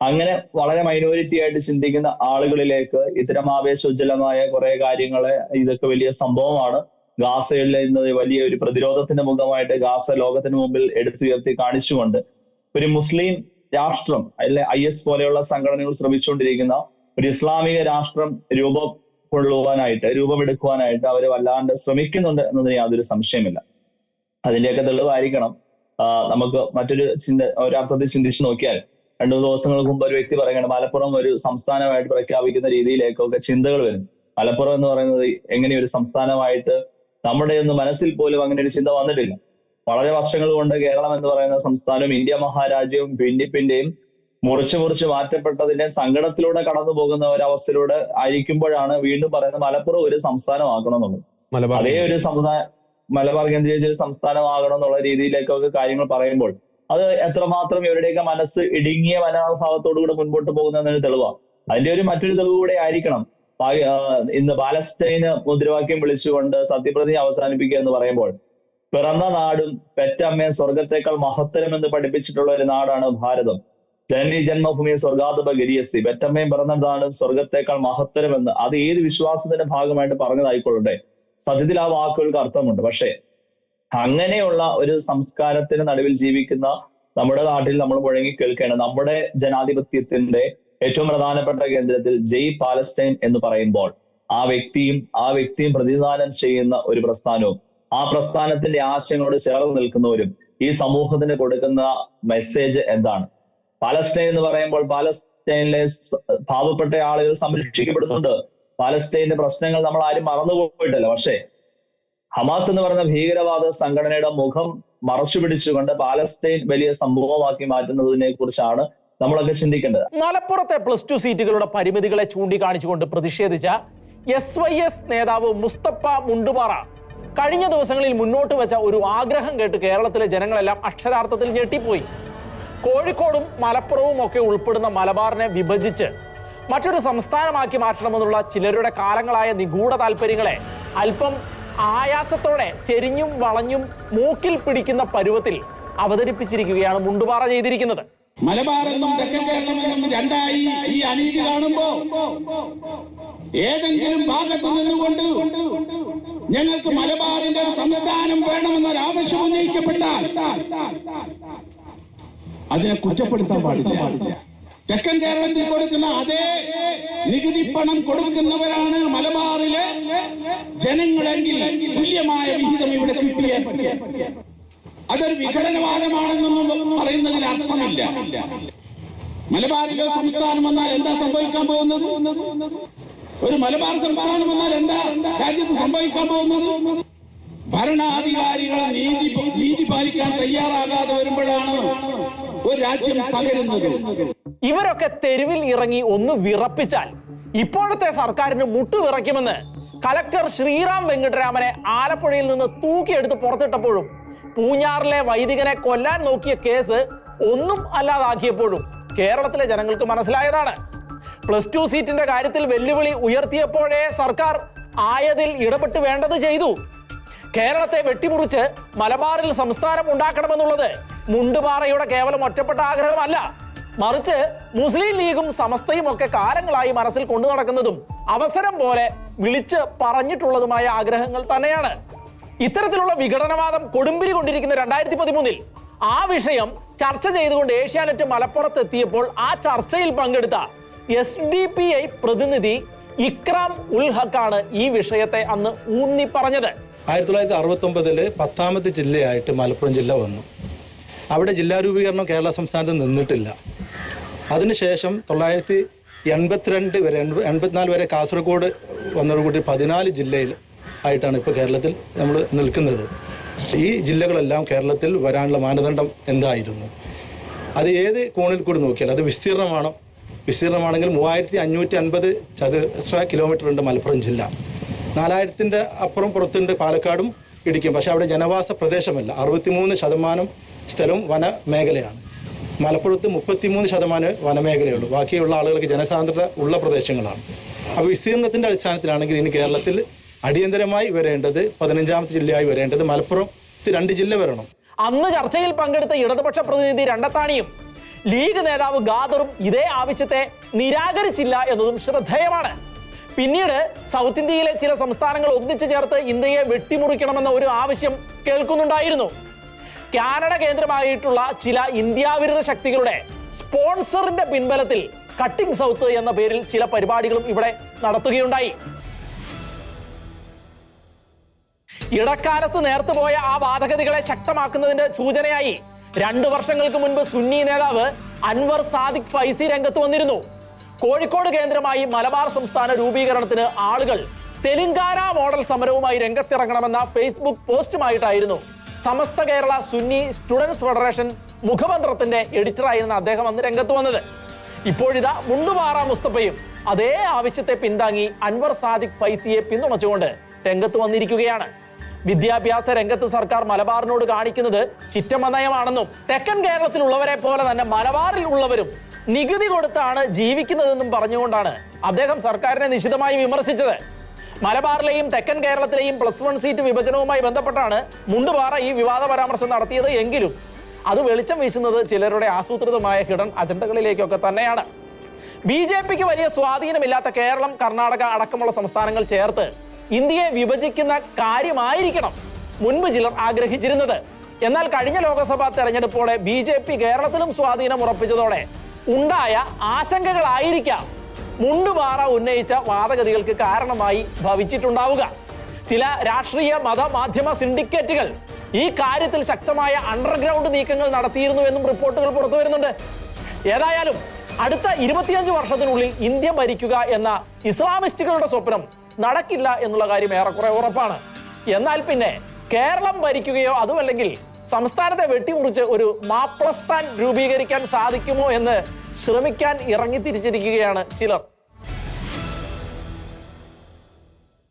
അങ്ങനെ വളരെ മൈനോറിറ്റി ആയിട്ട് ചിന്തിക്കുന്ന ആളുകളിലേക്ക് ഇത്തരം ആവേശോജ്വലമായ കുറെ കാര്യങ്ങളെ ഇതൊക്കെ വലിയ സംഭവമാണ്. ഗാസയിലെ ഇന്ന് വലിയ ഒരു പ്രതിരോധത്തിന്റെ മുഖമായിട്ട് ഗാസ ലോകത്തിന് മുമ്പിൽ എടുത്തുയർത്തി കാണിച്ചുകൊണ്ട് ഒരു മുസ്ലിം രാഷ്ട്രം അല്ലെ ഐ എസ് പോലെയുള്ള സംഘടനകൾ ശ്രമിച്ചുകൊണ്ടിരിക്കുന്ന ഒരു ഇസ്ലാമിക രാഷ്ട്രം രൂപം കൊള്ളുവാനായിട്ട് രൂപമെടുക്കുവാനായിട്ട് അവർ വല്ലാണ്ട് ശ്രമിക്കുന്നുണ്ട് എന്നതിന് യാതൊരു സംശയമില്ല അതിന്റെയൊക്കെ തെളിവായിരിക്കണം. നമുക്ക് മറ്റൊരു ചിന്ത ഒരർത്ഥത്തിൽ ചിന്തിച്ചു നോക്കിയാൽ രണ്ടു ദിവസങ്ങൾക്ക് മുമ്പ് ഒരു വ്യക്തി പറയുകയാണ് മലപ്പുറം ഒരു സംസ്ഥാനമായിട്ട് പ്രഖ്യാപിക്കുന്ന രീതിയിലേക്കൊക്കെ ചിന്തകൾ വരും. മലപ്പുറം എന്ന് പറയുന്നത് എങ്ങനെ ഒരു സംസ്ഥാനമായിട്ട് നമ്മുടെ ഒന്നും മനസ്സിൽ പോലും അങ്ങനെ ഒരു ചിന്ത വന്നിട്ടില്ല. വളരെ വർഷങ്ങൾ കൊണ്ട് കേരളം എന്ന് പറയുന്ന സംസ്ഥാനവും ഇന്ത്യ മഹാരാജ്യവും ഭിന്നിപ്പിന്റെയും മുറിച്ച് മുറിച്ച് മാറ്റപ്പെട്ടതിന്റെ സങ്കടത്തിലൂടെ കടന്നു പോകുന്ന ഒരവസ്ഥയിലൂടെ ആയിരിക്കുമ്പോഴാണ് വീണ്ടും പറയുന്നത് മലപ്പുറം ഒരു സംസ്ഥാനമാക്കണം എന്നുള്ളത് അതേ ഒരു സമുദായ മലബാർ കേന്ദ്രീകരിച്ച ഒരു സംസ്ഥാനമാകണം എന്നുള്ള രീതിയിലേക്കൊക്കെ കാര്യങ്ങൾ പറയുമ്പോൾ അത് എത്രമാത്രം ഇവരുടെയൊക്കെ മനസ്സ് ഇടുങ്ങിയ മനോഭാവത്തോടു കൂടെ മുൻപോട്ട് പോകുന്നതിന് തെളിവാണ്. അതിന്റെ ഒരു മറ്റൊരു തെളിവ് കൂടെ ആയിരിക്കണം. ഇന്ന് പാലസ്റ്റൈന് മുദ്രാവാക്യം വിളിച്ചുകൊണ്ട് സത്യപ്രതി അവസാനിപ്പിക്കുക എന്ന് പറയുമ്പോൾ പിറന്ന നാടും പെറ്റമ്മയും സ്വർഗത്തേക്കാൾ മഹത്തരം എന്ന് പഠിപ്പിച്ചിട്ടുള്ള ഒരു നാടാണ് ഭാരതം. ജനനി ജന്മഭൂമി സ്വർഗാതപ ഗരിയസ്തി ബെറ്റമ്മയും പറഞ്ഞതാണ് സ്വർഗത്തെക്കാൾ സ്വർഗത്തേക്കാൾ മഹത്തരം എന്ന് അത് ഏത് വിശ്വാസത്തിന്റെ ഭാഗമായിട്ട് പറഞ്ഞതായിക്കൊള്ളട്ടെ. സത്യത്തിൽ ആ വാക്കുകൾക്ക് അർത്ഥമുണ്ട്. പക്ഷേ അങ്ങനെയുള്ള ഒരു സംസ്കാരത്തിന് നടുവിൽ ജീവിക്കുന്ന നമ്മുടെ നാട്ടിൽ നമ്മൾ മുഴങ്ങി കേൾക്കേണ്ട നമ്മുടെ ജനാധിപത്യത്തിന്റെ ഏറ്റവും പ്രധാനപ്പെട്ട കേന്ദ്രത്തിൽ ജയ് പാലസ്റ്റൈൻ എന്ന് പറയുമ്പോൾ ആ വ്യക്തിയും ആ വ്യക്തിയും പ്രതിനിധാനം ചെയ്യുന്ന ഒരു പ്രസ്ഥാനവും ആ പ്രസ്ഥാനത്തിന്റെ ആശയങ്ങളോട് ചേർന്ന് നിൽക്കുന്നവരും ഈ സമൂഹത്തിന് കൊടുക്കുന്ന മെസ്സേജ് എന്താണ്? പാലസ്റ്റൈൻ എന്ന് പറയുമ്പോൾ പാലസ്റ്റൈനിലെ പാവപ്പെട്ട ആളുകൾ സംരക്ഷിക്കപ്പെടുന്നുണ്ട് പാലസ്റ്റൈന്റെ പ്രശ്നങ്ങൾ നമ്മൾ ആരും മറന്നുപോയിട്ടില്ല. പക്ഷേ ഹമാസ് എന്ന് പറയുന്ന ഭീകരവാദ സംഘടനയുടെ മുഖം മറച്ചു പിടിച്ചുകൊണ്ട് പാലസ്തീൻ വലിയ സംഭവമാക്കി മാറ്റുന്നതിനെ കുറിച്ചാണ് നമ്മളൊക്കെ ചിന്തിക്കേണ്ടത്. മലപ്പുറത്തെ പ്ലസ് ടു സീറ്റുകളുടെ പരിമിതികളെ ചൂണ്ടിക്കാണിച്ചുകൊണ്ട് പ്രതിഷേധിച്ച എസ് വൈ എസ് നേതാവ് മുസ്തഫ മുണ്ടുപാറ കഴിഞ്ഞ ദിവസങ്ങളിൽ മുന്നോട്ട് വെച്ച ഒരു ആഗ്രഹം കേട്ട് കേരളത്തിലെ ജനങ്ങളെല്ലാം അക്ഷരാർത്ഥത്തിൽ ഞെട്ടിപ്പോയി. കോഴിക്കോടും മലപ്പുറവും ഒക്കെ ഉൾപ്പെടുന്ന മലബാറിനെ വിഭജിച്ച് മറ്റൊരു സംസ്ഥാനമാക്കി മാറ്റണമെന്നുള്ള ചിലരുടെ കാലങ്ങളായ നിഗൂഢ താല്പര്യങ്ങളെ അല്പം ആയാസത്തോടെ ചെരിഞ്ഞും വളഞ്ഞും മൂക്കിൽ പിടിക്കുന്ന പരുവത്തിൽ അവതരിപ്പിച്ചിരിക്കുകയാണ് മുണ്ടുപാറ ചെയ്തിരിക്കുന്നത്. മലബാർ എന്നും തെക്കൻ കേരളം രണ്ടായി ഈ അനീതി കാണുമ്പോ ഏതെങ്കിലും ഭാഗത്ത് നിന്നുകൊണ്ട് ഞങ്ങൾക്ക് മലബാറിന്റെ ഒരു സംസ്ഥാനം വേണമെന്നൊരാവശ്യം ഉന്നയിക്കപ്പെട്ടാൽ അതിനെ കുറ്റപ്പെടുത്താൻ പാടില്ല. തെക്കൻ കേരളത്തിൽ കൊടുക്കുന്ന അതേ നികുതി പണം കൊടുക്കുന്നവരാണ് മലബാറിലെ ജനങ്ങളെങ്കിൽ തുല്യമായ വിഹിതം ഇവിടെ കിട്ടിയ അതൊരു വിഘടനവാദമാണെന്നൊന്നും പറയുന്നതിൽ അർത്ഥമില്ല. മലബാറിലെ സംസ്ഥാനം വന്നാൽ എന്താ സംഭവിക്കാൻ പോകുന്നത്? ഒരു മലബാർ സംസ്ഥാനം വന്നാൽ എന്താ രാജ്യത്ത് സംഭവിക്കാൻ പോകുന്നത്? ഭരണാധികാരികളെ നീതി നീതി പാലിക്കാൻ തയ്യാറാകാതെ വരുമ്പോഴാണ് ഒരു രാജ്യം ഇവരൊക്കെ തെരുവിൽ ഇറങ്ങി ഒന്ന് വിറപ്പിച്ചാൽ ഇപ്പോഴത്തെ സർക്കാരിന് മുട്ടുവിറയ്ക്കുമെന്ന് കലക്ടർ ശ്രീറാം വെങ്കട്ടരാമനെ ആലപ്പുഴയിൽ നിന്ന് തൂക്കിയെടുത്ത് പുറത്തിട്ടപ്പോഴും പൂഞ്ഞാറിലെ വൈദികനെ കൊല്ലാൻ നോക്കിയ കേസ് ഒന്നും അല്ലാതാക്കിയപ്പോഴും കേരളത്തിലെ ജനങ്ങൾക്ക് മനസ്സിലായതാണ്. പ്ലസ് ടു സീറ്റിന്റെ കാര്യത്തിൽ വെല്ലുവിളി ഉയർത്തിയപ്പോഴേ സർക്കാർ ആയതിൽ ഇടപെട്ട് വേണ്ടത് ചെയ്തു. കേരളത്തെ വെട്ടിമുറിച്ച് മലബാറിൽ സംസ്ഥാനം ഉണ്ടാക്കണമെന്നുള്ളത് മുണ്ടുപാറയുടെ കേവലം ഒറ്റപ്പെട്ട ആഗ്രഹമല്ല. മറിച്ച് മുസ്ലിം ലീഗും സമസ്തയും ഒക്കെ കാലങ്ങളായി മനസ്സിൽ കൊണ്ടു നടക്കുന്നതും അവസരം പോലെ വിളിച്ച് പറഞ്ഞിട്ടുള്ളതുമായ ആഗ്രഹങ്ങൾ തന്നെയാണ്. ഇത്തരത്തിലുള്ള വിഘടനവാദം കൊടുമ്പിരി കൊണ്ടിരിക്കുന്ന രണ്ടായിരത്തി പതിമൂന്നിൽ ആ വിഷയം ചർച്ച ചെയ്തുകൊണ്ട് ഏഷ്യാനെറ്റ് മലപ്പുറത്ത് എത്തിയപ്പോൾ ആ ചർച്ചയിൽ പങ്കെടുത്ത എസ് ഡി പി ഐ പ്രതിനിധി ഇക്രാം ഉൽ ഹക്കാണ് ഈ വിഷയത്തെ അന്ന് ഊന്നി പറഞ്ഞത്. ആയിരത്തി തൊള്ളായിരത്തി അറുപത്തി ഒമ്പതിൽ പത്താമത്തെ ജില്ലയായിട്ട് മലപ്പുറം ജില്ല വന്നു. അവിടെ ജില്ലാ രൂപീകരണം കേരള സംസ്ഥാനത്ത് നിന്നിട്ടില്ല. അതിനുശേഷം തൊള്ളായിരത്തി എൺപത്തിരണ്ട് വരെ എൺപത്തിനാല് വരെ കാസർഗോഡ് വന്നതോടുകൂടി പതിനാല് ജില്ലയിൽ ആയിട്ടാണ് ഇപ്പോൾ കേരളത്തിൽ നമ്മൾ നിൽക്കുന്നത്. ഈ ജില്ലകളെല്ലാം കേരളത്തിൽ വരാനുള്ള മാനദണ്ഡം എന്തായിരുന്നു? അത് ഏത് കോണിൽ കൂടി നോക്കിയാൽ അത് വിസ്തീർണമാണോ? വിസ്തീർണമാണെങ്കിൽ മൂവായിരത്തി അഞ്ഞൂറ്റി അൻപത് ചതുരശ്ര കിലോമീറ്റർ ഉണ്ട് മലപ്പുറം ജില്ല. നാലായിരത്തിന്റെ അപ്പുറം പുറത്തുണ്ട് പാലക്കാടും ഇടിക്കും പക്ഷേ അവിടെ ജനവാസ പ്രദേശമല്ല. അറുപത്തിമൂന്ന് ശതമാനം സ്ഥലം വനമേഖലയാണ്. മലപ്പുറത്ത് മുപ്പത്തിമൂന്ന് ശതമാനം വനമേഖലയുള്ളൂ. ബാക്കിയുള്ള ആളുകൾക്ക് ജനസാന്ദ്രത ഉള്ള പ്രദേശങ്ങളാണ്. അപ്പോൾ വിസ്തീർണത്തിന്റെ അടിസ്ഥാനത്തിലാണെങ്കിൽ ഇനി കേരളത്തിൽ അടിയന്തരമായി വരേണ്ടത് പതിനഞ്ചാമത്തെ ജില്ലയായി വരേണ്ടത് മലപ്പുറത്ത് രണ്ട് ജില്ല വരണം. അന്ന് ചർച്ചയിൽ പങ്കെടുത്ത ഇടതുപക്ഷ പ്രതിനിധി രണ്ടത്താണിയും ലീഗ് നേതാവ് ഗാദറും ഇതേ ആവശ്യത്തെ നിരാകരിച്ചില്ല എന്നതും ശ്രദ്ധേയമാണ്. പിന്നീട് സൗത്ത് ഇന്ത്യയിലെ ചില സംസ്ഥാനങ്ങൾ ഒന്നിച്ചു ചേർത്ത് ഇന്ത്യയെ വെട്ടിമുറിക്കണമെന്ന ഒരു ആവശ്യം കേൾക്കുന്നുണ്ടായിരുന്നു. കാനഡ കേന്ദ്രമായിട്ടുള്ള ചില ഇന്ത്യാവിരുദ്ധ ശക്തികളുടെ സ്പോൺസറിന്റെ പിൻബലത്തിൽ കട്ടിംഗ് സൗത്ത് എന്ന പേരിൽ ചില പരിപാടികളും ഇവിടെ നടത്തുകയുണ്ടായി. ഇടക്കാലത്ത് നേർത്തുപോയ ആ വാദഗതികളെ ശക്തമാക്കുന്നതിന്റെ സൂചനയായി രണ്ടു വർഷങ്ങൾക്ക് മുൻപ് സുന്നി നേതാവ് അൻവർ സാദിഖ് ഫൈസി രംഗത്ത് വന്നിരുന്നു. കോഴിക്കോട് കേന്ദ്രമായി മലബാർ സംസ്ഥാന രൂപീകരണത്തിന് ആളുകൾ തെലുങ്കാന മോഡൽ സമരവുമായി രംഗത്തിറങ്ങണമെന്ന ഫേസ്ബുക്ക് പോസ്റ്റുമായിട്ടായിരുന്നു സമസ്ത കേരള സുന്നി സ്റ്റുഡൻസ് ഫെഡറേഷൻ മുഖപത്രത്തിന്റെ എഡിറ്ററായിരുന്ന അദ്ദേഹം അന്ന് രംഗത്ത് വന്നത്. ഇപ്പോഴിതാ മുണ്ടുപാറ മുസ്തഫയും അതേ ആവശ്യത്തെ പിന്താങ്ങി അൻവർ സാദിഖ് ഫൈസിയെ പിന്തുണച്ചുകൊണ്ട് രംഗത്ത് വന്നിരിക്കുകയാണ്. വിദ്യാഭ്യാസ രംഗത്ത് സർക്കാർ മലബാറിനോട് കാണിക്കുന്നത് ചിറ്റമനയമാണെന്നും തെക്കൻ കേരളത്തിലുള്ളവരെ പോലെ തന്നെ മലബാറിൽ ഉള്ളവരും നികുതി കൊടുത്താണ് ജീവിക്കുന്നതെന്നും പറഞ്ഞുകൊണ്ടാണ് അദ്ദേഹം സർക്കാരിനെ നിശിതമായി വിമർശിച്ചത്. മലബാറിലെയും തെക്കൻ കേരളത്തിലെയും പ്ലസ് വൺ സീറ്റ് വിഭജനവുമായി ബന്ധപ്പെട്ടാണ് മുണ്ടുപാറ ഈ വിവാദ പരാമർശം നടത്തിയത്. എങ്കിലും അത് വെളിച്ചം വീശുന്നത് ചിലരുടെ ആസൂത്രിതമായ ഹിഡൻ അജണ്ടകളിലേക്കൊക്കെ തന്നെയാണ്. ബി ജെ പിക്ക് വലിയ സ്വാധീനമില്ലാത്ത കേരളം കർണാടക അടക്കമുള്ള സംസ്ഥാനങ്ങൾ ചേർത്ത് ഇന്ത്യയെ വിഭജിക്കുന്ന കാര്യമായിരിക്കണം മുൻപ് ചിലർ ആഗ്രഹിച്ചിരുന്നത്. എന്നാൽ കഴിഞ്ഞ ലോക്സഭാ തെരഞ്ഞെടുപ്പോടെ ബി ജെ പി കേരളത്തിലും സ്വാധീനം ഉറപ്പിച്ചതോടെ ഉണ്ടായ ആശങ്കകളായിരിക്കാം മുണ്ടുപാറ ഉന്നയിച്ച വാദഗതികൾക്ക് കാരണമായി ഭവിച്ചിട്ടുണ്ടാവുക. ചില രാഷ്ട്രീയ മത മാധ്യമ സിൻഡിക്കേറ്റുകൾ ഈ കാര്യത്തിൽ ശക്തമായ അണ്ടർഗ്രൗണ്ട് നീക്കങ്ങൾ നടത്തിയിരുന്നു എന്നും റിപ്പോർട്ടുകൾ പുറത്തു വരുന്നുണ്ട്. ഏതായാലും അടുത്ത ഇരുപത്തിയഞ്ച് വർഷത്തിനുള്ളിൽ ഇന്ത്യ ഭരിക്കുക എന്ന ഇസ്ലാമിസ്റ്റുകളുടെ സ്വപ്നം നടക്കില്ല എന്നുള്ള കാര്യം ഏറെക്കുറെ ഉറപ്പാണ്. എന്നാൽ പിന്നെ കേരളം ഭരിക്കുകയോ അതുമല്ലെങ്കിൽ സംസ്ഥാനത്തെ വെട്ടിമുറിച്ച് ഒരു മാപ്ലസ്ഥാൻ രൂപീകരിക്കാൻ സാധിക്കുമോ എന്ന് ശ്രമിക്കാൻ ഇറങ്ങിത്തിരിച്ചിരിക്കുകയാണ് ചിലർ.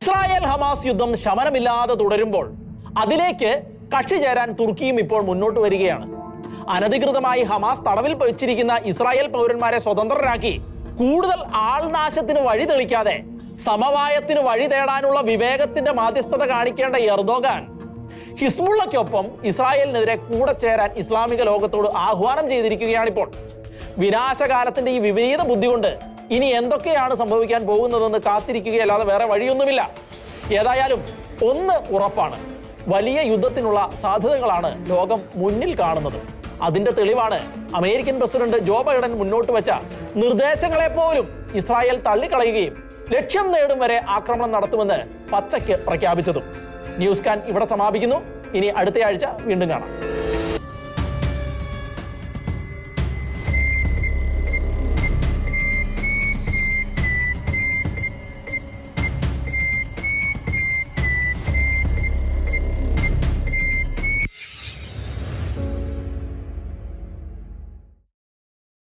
ഇസ്രായേൽ ഹമാസ് യുദ്ധം ശമനമില്ലാതെ തുടരുമ്പോൾ അതിലേക്ക് കക്ഷി ചേരാൻ തുർക്കിയും ഇപ്പോൾ മുന്നോട്ട് വരികയാണ്. അനധികൃതമായി ഹമാസ് തടവിൽ വെച്ചിരിക്കുന്ന ഇസ്രായേൽ പൗരന്മാരെ സ്വതന്ത്രരാക്കി കൂടുതൽ ആൾനാശത്തിന് വഴി തെളിക്കാതെ സമവായത്തിന് വഴി തേടാനുള്ള വിവേകത്തിന്റെ മാധ്യസ്ഥത കാണിക്കേണ്ട എർദോഗാൻ ഹിസ്ബുള്ളയ്ക്കൊപ്പം ഇസ്രായേലിനെതിരെ കൂടെ ചേരാൻ ഇസ്ലാമിക ലോകത്തോട് ആഹ്വാനം ചെയ്തിരിക്കുകയാണിപ്പോൾ. വിനാശകാലത്തിന്റെ ഈ വിപരീത ബുദ്ധി കൊണ്ട് ഇനി എന്തൊക്കെയാണ് സംഭവിക്കാൻ പോകുന്നതെന്ന് കാത്തിരിക്കുകയല്ലാതെ വേറെ വഴിയൊന്നുമില്ല. ഏതായാലും ഒന്ന് ഉറപ്പാണ്. വലിയ യുദ്ധത്തിനുള്ള സാധ്യതകളാണ് ലോകം മുന്നിൽ കാണുന്നത്. അതിന്റെ തെളിവാണ് അമേരിക്കൻ പ്രസിഡന്റ് ജോ ബൈഡൻ മുന്നോട്ട് വെച്ച നിർദ്ദേശങ്ങളെ പോലും ഇസ്രായേൽ തള്ളിക്കളയുകയും ലക്ഷ്യം നേടും വരെ ആക്രമണം നടത്തുമെന്ന് പച്ചയ്ക്ക് പ്രഖ്യാപിച്ചതും. ന്യൂസ് കാൻ ഇവിടെ സമാപിക്കുന്നു. ഇനി അടുത്തയാഴ്ച വീണ്ടും കാണാം.